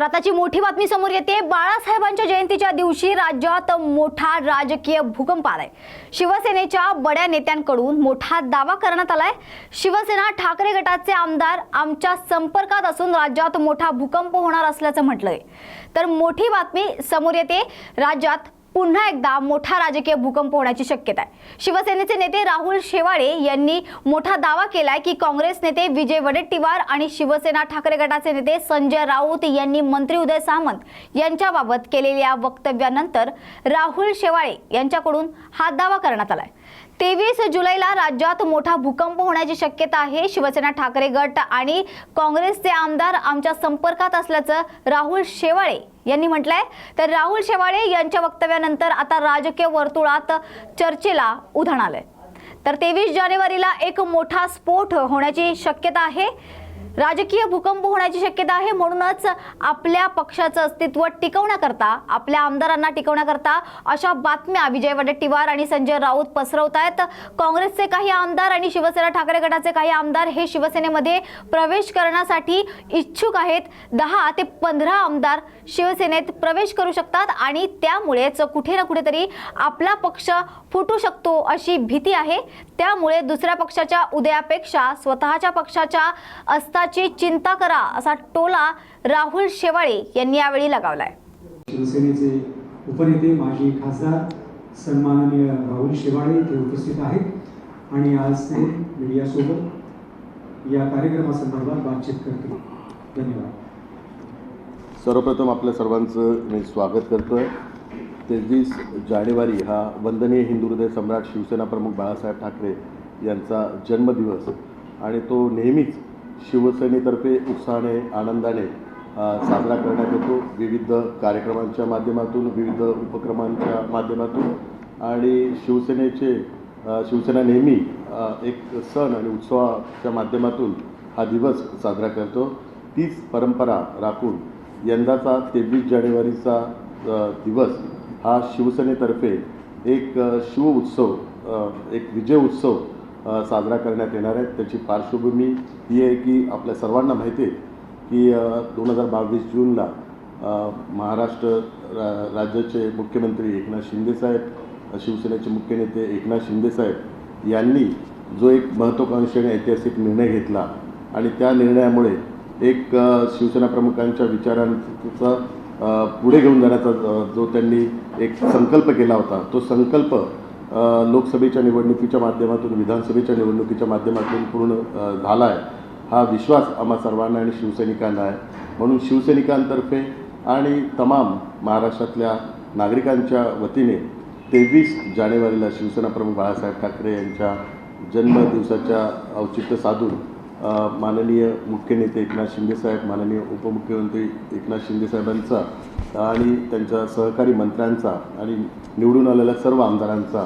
तर आताची मोठी बातमी समोर येते. बाळासाहेबांच्या जयंतीच्या दिवशी राज्यात मोठा राजकीय भूकंप आलाय. शिवसेनेच्या बड्या नेत्यांकडून मोठा दावा करण्यात आलाय. शिवसेना ठाकरे गटाचे आमदार आमच्या संपर्कात असून राज्यात मोठा भूकंप होणार असल्याचं म्हटलंय. तर मोठी बातमी समोर येते. राज्यात पुन्हा एकदा मोठा राजकीय भूकंप होण्याची शक्यता आहे. शिवसेनेचे नेते राहुल शेवाळे यांनी मोठा दावा केलाय की काँग्रेस नेते विजय वडेट्टीवार आणि शिवसेना ठाकरे गटाचे नेते संजय राऊत यांनी मंत्री उदय सामंत यांच्याबाबत केलेल्या वक्तव्यानंतर राहुल शेवाळे यांच्याकडून हा दावा करण्यात आलाय. तेवीस जुलैला राज्यात मोठा भूकंप होण्याची शक्यता आहे. शिवसेना ठाकरे गट आणि काँग्रेसचे आमदार आमच्या संपर्कात असल्याचं राहुल शेवाळे यांनी म्हटलंय. तर राहुल शेवाळे यांच्या वक्तव्यानंतर आता राजकीय वर्तुळात चर्चेला उधाण आलंय. तर तेवीस जानेवारीला एक मोठा स्फोट होण्याची शक्यता आहे. राजकीय भूकंप होण्याची शक्यता आहे म्हणूनच आपल्या पक्षाचं अस्तित्व टिकवण्याकरता आपल्या आमदारांना टिकवण्याकरता अशा बातम्या विजय वडेट्टीवार आणि संजय राऊत पसरवत आहेत काँग्रेसचे काही आमदार आणि शिवसेना ठाकरे गटाचे काही आमदार हे शिवसेनेमध्ये प्रवेश करण्यासाठी इच्छुक आहेत. दहा ते पंधरा आमदार शिवसेनेत प्रवेश करू शकतात आणि त्यामुळेच कुठे ना कुठेतरी आपला पक्ष फुटू शकतो अशी भीती आहे. त्यामुळे दुसऱ्या पक्षाच्या उदयापेक्षा स्वतःच्या पक्षाच्या अस्ताची चिंता करा असा टोला राहुल शेवाळे यांनी यावेळी लगावलाय. शिवसेनेचे उपनेते माजी खासदार सन्माननीय राहुल शेवाळे इथे उपस्थित आहेत. आणि आज ते मीडियासोबत या कार्यक्रमासंदर्भात बातचीत करतील. धन्यवाद. सर्वप्रथम आपल्या सर्वांचं मी स्वागत करतो आहे तेवीस जानेवारी हा वंदनीय हिंदू हृदय सम्राट शिवसेना प्रमुख बाळासाहेब ठाकरे यांचा जन्मदिवस. आणि तो नेहमीच शिवसेनेतर्फे उत्साहाने आनंदाने साजरा करण्यात येतो. विविध कार्यक्रमांच्या माध्यमातून विविध उपक्रमांच्या माध्यमातून आणि शिवसेनेचे शिवसेना नेहमी एक सण आणि उत्सवाच्या माध्यमातून हा दिवस साजरा करतो. तीच परंपरा राखून यंदाचा तेवीस जानेवारीचा दिवस हा शिवसेनेतर्फे एक शिव उत्सव एक विजय उत्सव साजरा करण्यात येणार आहे त्याची पार्श्वभूमी ही आहे की आपल्या सर्वांना माहिती आहे की दोन हजार बावीस जूनला महाराष्ट्र रा राज्याचे मुख्यमंत्री एकनाथ शिंदेसाहेब शिवसेनेचे मुख्य नेते एकनाथ शिंदेसाहेब यांनी जो एक महत्त्वाकांक्षी आणि ऐतिहासिक निर्णय घेतला आणि त्या निर्णयामुळे एक शिवसेना प्रमुखांच्या विचारांचा पुढे घेऊन जाण्याचा जो त्यांनी एक संकल्प केला होता तो संकल्प लोकसभेच्या निवडणुकीच्या माध्यमातून विधानसभेच्या निवडणुकीच्या माध्यमातून पूर्ण झाला आहे हा विश्वास आम्हा सर्वांना आणि शिवसैनिकांना आहे. म्हणून शिवसैनिकांतर्फे आणि तमाम महाराष्ट्रातल्या नागरिकांच्या वतीने तेवीस जानेवारीला शिवसेना प्रमुख बाळासाहेब ठाकरे यांच्या जन्मदिवसाच्या औचित्य साधून माननीय मुख्य नेते एकनाथ शिंदेसाहेब माननीय उपमुख्यमंत्री एकनाथ शिंदेसाहेबांचा आणि त्यांच्या सहकारी मंत्र्यांचा आणि निवडून आलेल्या सर्व आमदारांचा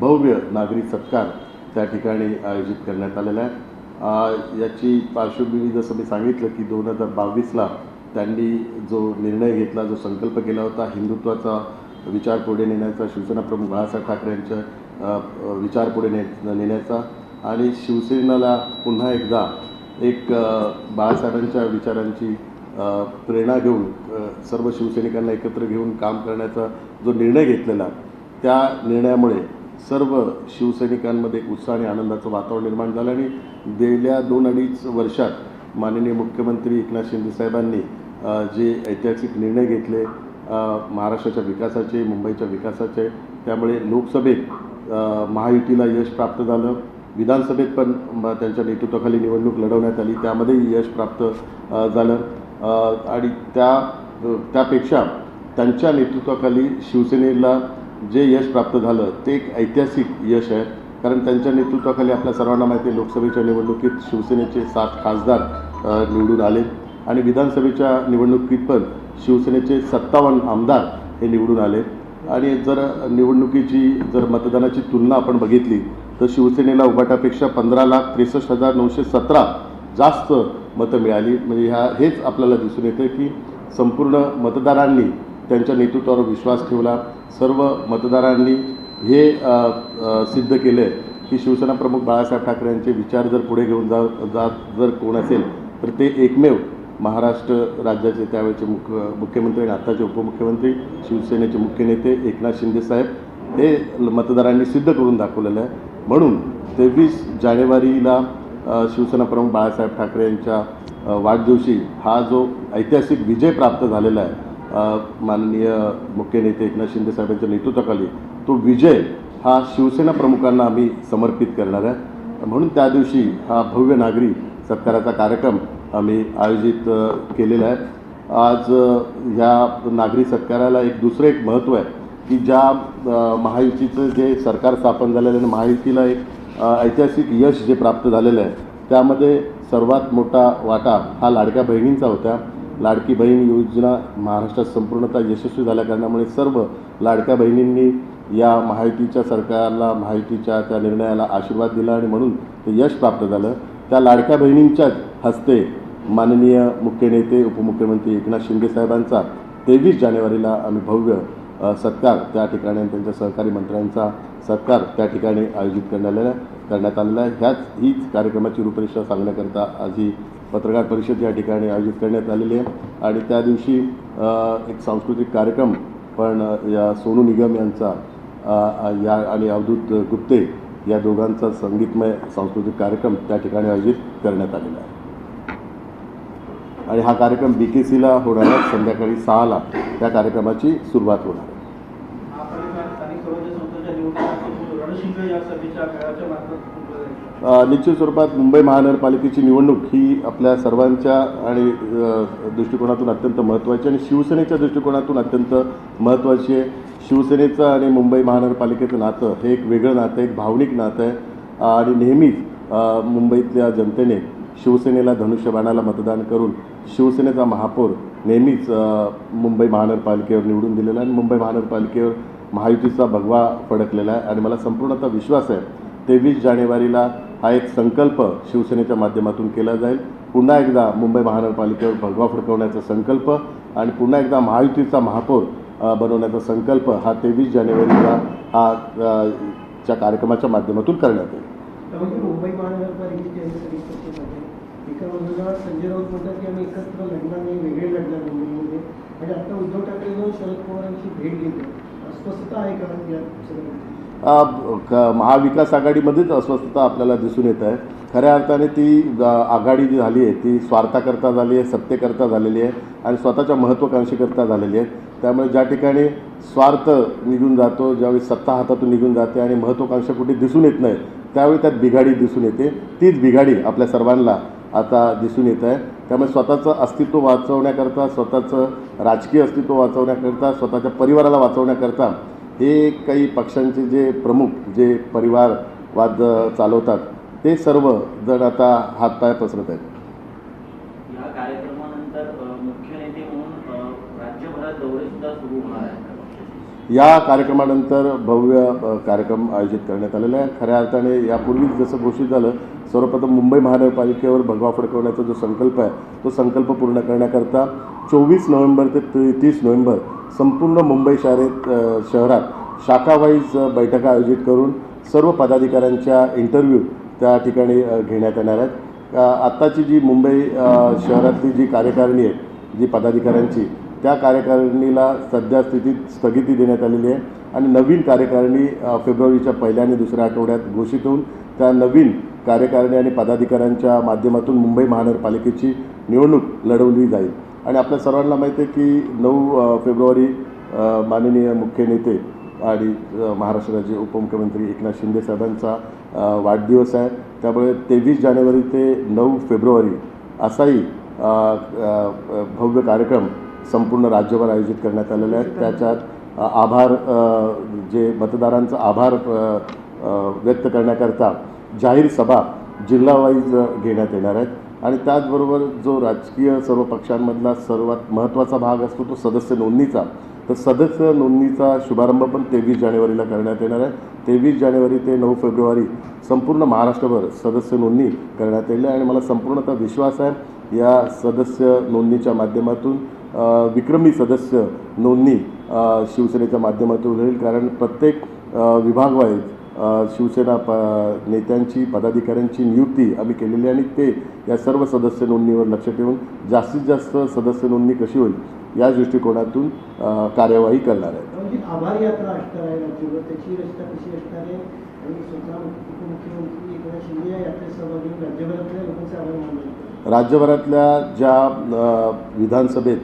भव्य नागरी सत्कार त्या ठिकाणी आयोजित करण्यात आलेला आहे. याची पार्श्वभूमी जसं मी सांगितलं की दोन हजार बावीसला त्यांनी जो निर्णय घेतला जो संकल्प केला होता हिंदुत्वाचा विचार पुढे नेण्याचा शिवसेना प्रमुख बाळासाहेब ठाकरे यांच्या विचार पुढे ने नेण्याचा आणि शिवसेनेला पुन्हा एकदा एक एक बाळासाहेबांच्या विचारांची प्रेरणा घेऊन सर्व शिवसैनिकांना एकत्र घेऊन काम करण्याचा जो निर्णय घेतलेला त्या निर्णयामुळे सर्व शिवसैनिकांमध्ये एक उत्साह आणि आनंदाचं वातावरण निर्माण झालं आणि गेल्या दोन अडीच वर्षात माननीय मुख्यमंत्री एकनाथ शिंदेसाहेबांनी जे ऐतिहासिक निर्णय घेतले महाराष्ट्राच्या विकासाचे मुंबईच्या विकासाचे त्यामुळे लोकसभेत महायुतीला यश प्राप्त झालं. विधानसभेत पण त्यांच्या नेतृत्वाखाली निवडणूक लढवण्यात आली त्यामध्येही यश प्राप्त झालं. आणि त्या त्यापेक्षा त्यांच्या नेतृत्वाखाली शिवसेनेला जे यश प्राप्त झालं ते एक ऐतिहासिक यश आहे. कारण त्यांच्या नेतृत्वाखाली आपल्या सर्वांना माहिती आहे लोकसभेच्या निवडणुकीत शिवसेनेचे सात खासदार निवडून आले. आणि विधानसभेच्या निवडणुकीत पण शिवसेनेचे सत्तावन्न आमदार हे निवडून आले. आणि जर निवडणुकीची जर मतदानाची तुलना आपण बघितली तर शिवसेनेला उभाटापेक्षा पंधरा लाख त्रेसष्ट हजार नऊशे सतरा जास्त मतं मिळाली. म्हणजे ह्या हेच आपल्याला दिसून येतं की संपूर्ण मतदारांनी त्यांच्या नेतृत्वावर विश्वास ठेवला. सर्व मतदारांनी हे सिद्ध केलं आहे की शिवसेना प्रमुख बाळासाहेब ठाकरे यांचे विचार जर पुढे घेऊन जा जात जर कोण असेल तर ते एकमेव महाराष्ट्र राज्याचे त्यावेळेचे मुख मुख्यमंत्री आणि आत्ताचे उपमुख्यमंत्री शिवसेनेचे मुख्य नेते एकनाथ शिंदेसाहेब हे मतदारांनी सिद्ध करून दाखवलेलं आहे. म्हणून तेवीस जानेवारीला शिवसेना प्रमुख बाळासाहेब ठाकरे यांच्या वाढदिवशी हा जो ऐतिहासिक विजय प्राप्त झालेला आहे माननीय मुख्य नेते एकनाथ शिंदे साहेबांच्या नेतृत्वाखाली तो विजय हा शिवसेना प्रमुखांना आम्ही समर्पित करणार आहे. म्हणून त्या दिवशी हा भव्य नागरी सत्काराचा कार्यक्रम आम्ही आयोजित केलेला आहे. आज या ह्या नागरी सत्काराला एक दुसरं एक महत्त्व आहे की ज्या महायुतीचं जे सरकार स्थापन झालेलं आहे महायुतीला एक ऐतिहासिक यश जे प्राप्त झालेलं आहे त्यामध्ये सर्वात मोठा वाटा हा लाडक्या बहिणींचा होता. लाडकी बहीण योजना महाराष्ट्रात संपूर्णतः यशस्वी झाल्या कारणामुळे सर्व लाडक्या बहिणींनी या महायुतीच्या सरकारला महायुतीच्या त्या निर्णयाला आशीर्वाद दिला आणि म्हणून ते यश प्राप्त झालं. त्या लाडक्या बहिणींच्याच हस्ते माननीय मुख्य नेते उपमुख्यमंत्री एकनाथ शिंदे साहेबांचा तेवीस जानेवारीला आम्ही भव्य सत्कार त्या ठिकाणी आणि त्यांच्या सहकारी मंत्र्यांचा सत्कार त्या ठिकाणी आयोजित करण्यात करण्यात आलेला आहे. ह्याच हीच कार्यक्रमाची रूपरेषा सांगण्याकरता आज ही पत्रकार परिषद या ठिकाणी आयोजित करण्यात आलेली आहे. आणि त्या दिवशी एक सांस्कृतिक कार्यक्रम पण या सोनू निगम यांचा या आणि अवधूत गुप्ते या दोघांचा संगीतमय सांस्कृतिक कार्यक्रम त्या ठिकाणी आयोजित करण्यात आलेला आहे. आणि हा कार्यक्रम बी के सीला होणार संध्याकाळी सहाला त्या कार्यक्रमाची सुरुवात होणार आहे. निश्चित स्वरूपात मुंबई महानगरपालिकेची निवडणूक ही आपल्या सर्वांच्या आणि दृष्टिकोनातून अत्यंत महत्त्वाची आणि शिवसेनेच्या दृष्टिकोनातून अत्यंत महत्त्वाची आहे. शिवसेनेचं आणि मुंबई महानगरपालिकेचं नातं हे एक वेगळं नातं एक भावनिक नातं आहे. आणि नेहमीच मुंबईतल्या जनतेने शिवसेनेला धनुष्यबाणाला मतदान करून शिवसेनेचा महापौर नेहमीच मुंबई महानगरपालिकेवर निवडून दिलेला आहे. आणि मुंबई महानगरपालिकेवर महायुतीचा भगवा फडकलेला आहे आणि मला संपूर्णतः विश्वास आहे तेवीस जानेवारीला हा एक संकल्प शिवसेनेच्या माध्यमातून केला जाईल. पुन्हा एकदा मुंबई महानगरपालिकेवर भगवा फडकवण्याचा संकल्प आणि पुन्हा एकदा महायुतीचा महापौर बनवण्याचा संकल्प हा तेवीस जानेवारीला हा च्या कार्यक्रमाच्या माध्यमातून करण्यात येईल. मुंबई एका बाजूला संजय राऊत म्हणतात की आम्ही एकत्र लढणार नाही वेगळे लढणार मुंबईमध्ये. आणि आता उद्धव ठाकरे जाऊन शरद पवारांची भेट घेतो अस्वस्थता आहे म्हणजे या महाविकास आघाडीमध्येच अस्वस्थता आपल्याला दिसून येत आहे. खऱ्या अर्थाने ती आघाडी जी झाली आहे ती स्वार्थाकरता झाली आहे सत्तेकरता झालेली आहे आणि स्वतःच्या महत्त्वाकांक्षीकरता झालेली आहे. त्यामुळे ज्या ठिकाणी स्वार्थ निघून जातो ज्यावेळी सत्ता हातातून निघून जाते आणि महत्त्वाकांक्षा कुठे दिसून येत नाही त्यावेळी त्यात बिघाडी दिसून येते. तीच बिघाडी आपल्या सर्वांना आता दिसून येत आहे. त्यामुळे स्वतःचं अस्तित्व वाचवण्याकरता स्वतःचं राजकीय अस्तित्व वाचवण्याकरता स्वतःच्या परिवाराला वाचवण्याकरता हे काही पक्षांचे जे प्रमुख जे परिवारवाद चालवतात ते सर्व जण आता हातपाय पसरत आहेत या कार्यक्रमानंतर अ, मुख्य नेते म्हणून अ, राज्यभरात दौरे सुद्धा सुरू होणार आहेत का पक्षाचे? या कार्यक्रमानंतर भव्य कार्यक्रम आयोजित करण्यात आलेला आहे. खऱ्या अर्थाने यापूर्वीच जसं घोषित झालं सर्वप्रथम मुंबई महानगरपालिकेवर भगवा फडकवण्याचा जो संकल्प आहे तो संकल्प पूर्ण करण्याकरता चोवीस नोव्हेंबर ते तीस नोव्हेंबर संपूर्ण मुंबई शहरेत शहरात शाखावाईज बैठका आयोजित करून सर्व पदाधिकाऱ्यांच्या इंटरव्ह्यू त्या ठिकाणी घेण्यात येणार आहेत. आत्ताची जी मुंबई शहरातली जी कार्यकारिणी आहे जी पदाधिकाऱ्यांची त्या कार्यकारिणीला सध्या स्थितीत स्थगिती देण्यात आलेली आहे. आणि नवीन कार्यकारिणी फेब्रुवारीच्या पहिल्या आणि दुसऱ्या आठवड्यात घोषित होऊन त्या नवीन कार्यकारिणी आणि पदाधिकाऱ्यांच्या माध्यमातून मुंबई महानगरपालिकेची निवडणूक लढवली जाईल. आणि आपल्या सर्वांना माहिती आहे की नऊ फेब्रुवारी माननीय मुख्य नेते आणि महाराष्ट्र महाराष्ट्राचे उपमुख्यमंत्री एकनाथ शिंदे साहेबांचा वाढदिवस आहे. त्यामुळे तेवीस जानेवारी ते नऊ फेब्रुवारी असाही भव्य कार्यक्रम संपूर्ण राज्यभर आयोजित करण्यात आलेल्या आहे त्याच्यात आभार जे मतदारांचा आभार व्यक्त करण्याकरता जाहीर सभा जिल्हावाईज घेण्यात येणार आहेत. आणि त्याचबरोबर जो राजकीय सर्व पक्षांमधला सर्वात महत्त्वाचा भाग असतो तो सदस्य नोंदणीचा. तर सदस्य नोंदणीचा शुभारंभ पण तेवीस जानेवारीला करण्यात येणार आहे. तेवीस जानेवारी ते नऊ फेब्रुवारी संपूर्ण महाराष्ट्रभर सदस्य नोंदणी करण्यात येईल. आणि मला संपूर्णतः विश्वास आहे या सदस्य नोंदणीच्या माध्यमातून विक्रमी सदस्य नोंदणी शिवसेनेच्या माध्यमातून होईल. कारण प्रत्येक विभागवाईज शिवसेना प नेत्यांची पदाधिकाऱ्यांची नियुक्ती आम्ही केलेली आहे आणि ते या सर्व सदस्य नोंदणीवर लक्ष ठेवून जास्तीत जास्त सदस्य नोंदणी कशी होईल या दृष्टिकोनातून कार्यवाही करणार आहेत. म्हणजे आभार यात्रा असणार आहे त्याची रचना कशी असणार आहे? आणि स्वतः उपमुख्यमंत्री एकनाथ शिंदे या यात्रेत सहभागी होऊन राज्यभरातल्या लोकांचे आभार मानले राज्यभरातल्या ज्या विधानसभेत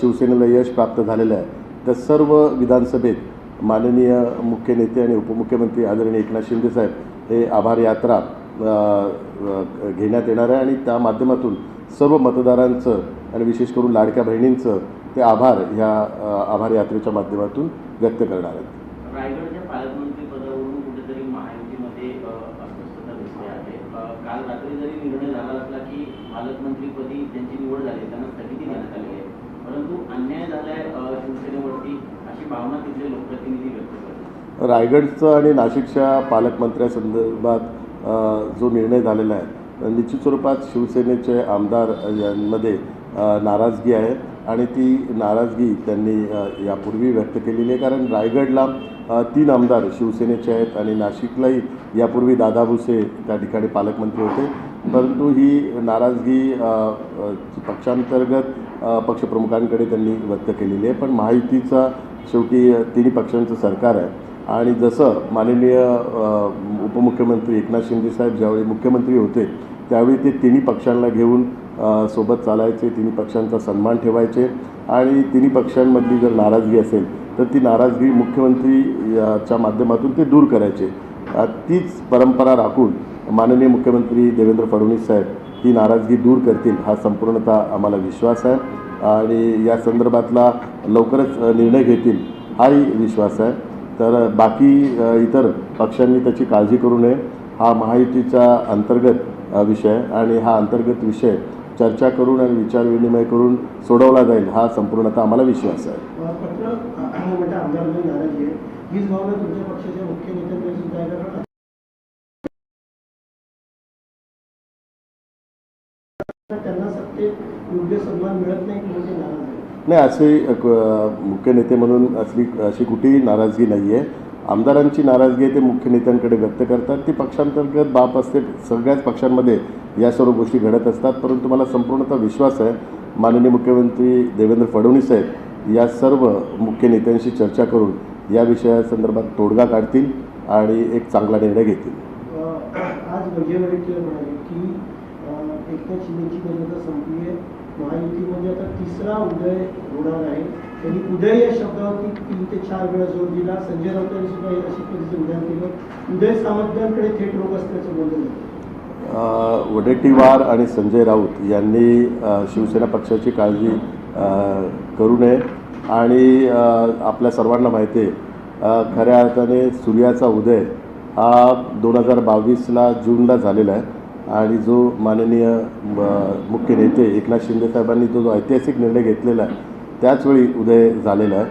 शिवसेनेला यश प्राप्त झालेलं आहे. त्या सर्व विधानसभेत माननीय मुख्य नेते आणि उपमुख्यमंत्री आदरणीय एकनाथ शिंदेसाहेब हे आभार यात्रा घेण्यात येणार आहे आणि त्या माध्यमातून सर्व मतदारांचं आणि विशेष करून लाडक्या बहिणींचं ते आभार ह्या आभार यात्रेच्या माध्यमातून व्यक्त करणार आहेत. रायगडच्या पालकमंत्री कुठेतरी महायुतीमध्ये अस्वस्थता दिसते आहे. काल रात्री जरी निर्णय झाला असला की पालकमंत्रीपदी त्यांची निवड झाली त्यांना स्थगिती देण्यात आली आहे. परंतु अन्याय झालाय शिवसेनेवरती अशी भावना तिथले लोकप्रतिनिधी व्यक्त करतात. रायगडचं आणि नाशिकच्या पालकमंत्र्यासंदर्भात जो निर्णय झालेला आहे निश्चित स्वरूपात शिवसेनेचे आमदार यांमध्ये नाराजगी आहे आणि ती नाराजगी त्यांनी यापूर्वी व्यक्त केलेली आहे. कारण रायगडला तीन आमदार शिवसेनेचे आहेत आणि नाशिकलाही यापूर्वी दादा भुसे त्या ठिकाणी पालकमंत्री होते. परंतु ही नाराजगी पक्षांतर्गत पक्षप्रमुखांकडे त्यांनी व्यक्त केलेली आहे. पण महायुतीचा शेवटी तिन्ही पक्षांचं सरकार आहे. आणि जसं माननीय उपमुख्यमंत्री एकनाथ शिंदेसाहेब ज्यावेळी मुख्यमंत्री होते त्यावेळी ते तिन्ही पक्षांना घेऊन सोबत चालायचे तिन्ही पक्षांचा सन्मान ठेवायचे. आणि तिन्ही पक्षांमधली जर नाराजगी असेल तर ती नाराजगी मुख्यमंत्री याच्या माध्यमातून ते दूर करायचे. तीच परंपरा राखून माननीय मुख्यमंत्री देवेंद्र फडणवीस साहेब ही नाराजगी दूर करतील हा संपूर्णतः आम्हाला विश्वास आहे. आणि या संदर्भातला लवकरच निर्णय घेतील हाही विश्वास आहे. तर बाकी इतर पक्षांनी त्याची काळजी करू नये. हा महायुतीचा अंतर्गत विषय आणि हा अंतर्गत विषय चर्चा करून आणि विचारविनिमय करून सोडवला जाईल हा संपूर्णतः आम्हाला विश्वास आहे. हीच भावना तुमच्या पक्षाच्या मुख्य नेत्यांकडे सुद्धा आहे कारण त्यांना सत्तेत योग्य सन्मान मिळत नाही म्हणून नाराज आहे नाही असे मुख्य नेते म्हणून असली अशी कुठेही नाराजगी नाही आहे आमदारांची नाराजगी आहे ते मुख्य नेत्यांकडे व्यक्त करतात. ती पक्षांतर्गत बाप असते सगळ्याच पक्षांमध्ये या सर्व गोष्टी घडत असतात. परंतु मला संपूर्णतः विश्वास आहे माननीय मुख्यमंत्री देवेंद्र फडणवीस साहेब या सर्व मुख्य नेत्यांशी चर्चा करून या विषयासंदर्भात तोडगा काढतील आणि एक चांगला निर्णय घेतील. आज विजय वडेट्टीवार म्हणाले की अ, एकनाथ शिंदेची मर्यादा संपली आहे. महायुतीमध्ये आता तिसरा उदय होणार आहे. त्यांनी उदय या शब्दावरती तीन ते चार वेळा जोर दिला. संजय राऊतांनी सुद्धा अशी पद्धतीचं विधान केलं. उदय सामंतांकडे थेट रोग असल्याचं बोललं जातं. अ, वडेट्टीवार आणि संजय राऊत यांनी शिवसेना पक्षाची काळजी करू नये. आणि आपल्या सर्वांना माहिती आहे खऱ्या अर्थाने सूर्याचा उदय हा दोन हजार बावीसला जूनला झालेला आहे. आणि जो माननीय म, मुख्य नेते एकनाथ शिंदेसाहेबांनी जो जो ऐतिहासिक निर्णय घेतलेला आहे त्याचवेळी उदय झालेला आहे.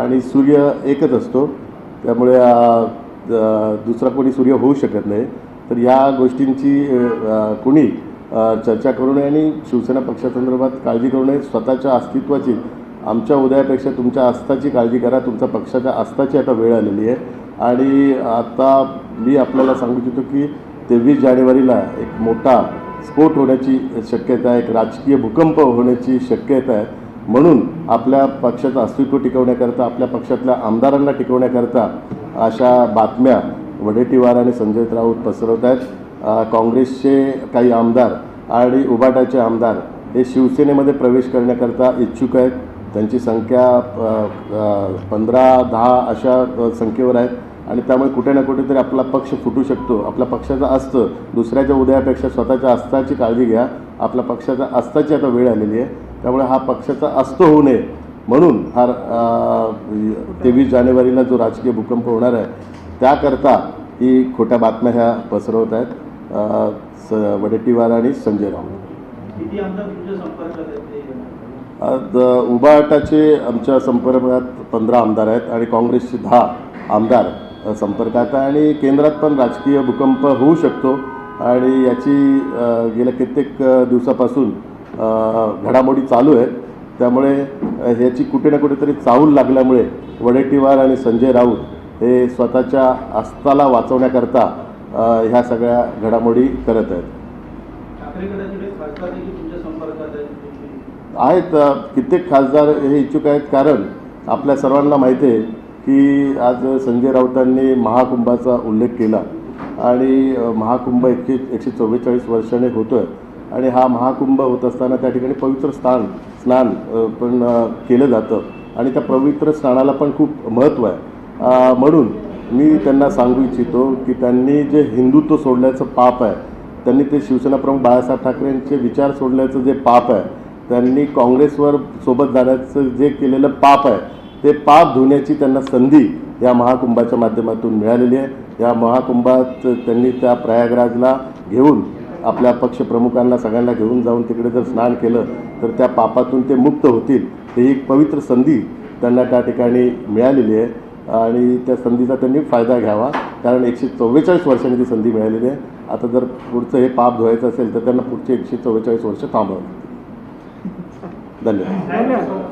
आणि सूर्य एकच असतो त्यामुळे दुसरा कोणी सूर्य होऊ शकत नाही. तर या गोष्टींची कुणी चर्चा करू नये आणि शिवसेना पक्षासंदर्भात काळजी करू नये. स्वतःच्या अस्तित्वाची आमच्या उदयापेक्षा तुमच्या आस्थाची काळजी करा तुमच्या पक्षाच्या आस्थाची आता वेळ आलेली आहे. आणि आता मी आपल्याला सांगू इच्छितो की तेवीस जानेवारीला एक मोठा स्फोट होण्याची शक्यता आहे एक राजकीय भूकंप होण्याची शक्यता आहे. म्हणून आपल्या पक्षाचं अस्तित्व टिकवण्याकरता आपल्या पक्षातल्या आमदारांना टिकवण्याकरता अशा बातम्या वडेट्टीवार आणि संजय राऊत पसरवत आहेत. काँग्रेसचे काही आमदार आणि उबाटाचे आमदार हे शिवसेनेमध्ये प्रवेश करण्याकरता इच्छुक आहेत. त्यांची संख्या पंधरा दहा अशा संख्येवर आहेत आणि त्यामुळे कुठे ना कुठेतरी आपला पक्ष फुटू शकतो. आपल्या पक्षाचं असतं. दुसऱ्याच्या उदयापेक्षा स्वतःच्या अस्ताची काळजी घ्या. आपल्या पक्षाच्या अस्ताची आता वेळ आलेली आहे. त्यामुळे हा पक्षाचा अस्त होऊ नये. म्हणून हा तेवीस जानेवारीला जो राजकीय भूकंप होणार आहे त्याकरता ही खोट्या बातम्या ह्या पसरवत आहेत स वडेट्टीवार आणि संजय राऊत. उबाटाचे आमच्या संपर्कात पंधरा आमदार आहेत आणि काँग्रेसचे दहा आमदार संपर्कात आहे. आणि केंद्रात पण राजकीय भूकंप होऊ शकतो आणि याची गेल्या कित्येक दिवसापासून घडामोडी चालू आहेत. त्यामुळे ह्याची कुठे ना कुठेतरी चाहूल लागल्यामुळे वडेट्टीवार आणि संजय राऊत हे स्वतःच्या अस्ताला वाचवण्याकरता ह्या सगळ्या घडामोडी करत आहेत? आहेत कित्येक खासदार हे इच्छुक आहेत. कारण आपल्या सर्वांना माहिती आहे की आज संजय राऊतांनी महाकुंभाचा उल्लेख केला. आणि महाकुंभ एकशे एकशे चव्वेचाळीस वर्षाने होतो आहे आणि हा महाकुंभ होत असताना त्या ठिकाणी पवित्र स्थान स्नान पण केलं जातं. आणि त्या पवित्र स्नानाला पण खूप महत्त्व आहे. म्हणून मी त्यांना सांगू इच्छितो की त्यांनी जे हिंदुत्व सोडल्याचं पाप आहे त्यांनी ते शिवसेना प्रमुख बाळासाहेब ठाकरेंचे विचार सोडल्याचं जे पाप आहे त्यांनी काँग्रेसवर सोबत जाण्याचं जे केलेलं पाप आहे ते पाप धुण्याची त्यांना संधी या महाकुंभाच्या माध्यमातून मिळालेली आहे. या महाकुंभात त्यांनी त्या प्रयागराजला घेऊन आपल्या पक्षप्रमुखांना सगळ्यांना घेऊन जाऊन तिकडे जर स्नान केलं तर त्या पापातून ते मुक्त होतील. ही एक पवित्र संधी त्यांना त्या ठिकाणी मिळालेली आहे. आणि त्या संधीचा त्यांनी फायदा घ्यावा कारण एकशे चव्वेचाळीस वर्षांनी ती संधी मिळालेली आहे. आता जर पुढचं हे पाप धुवायचं असेल तर त्यांना पुढचे एकशे चव्वेचाळीस वर्ष थांबावं धन्यवाद.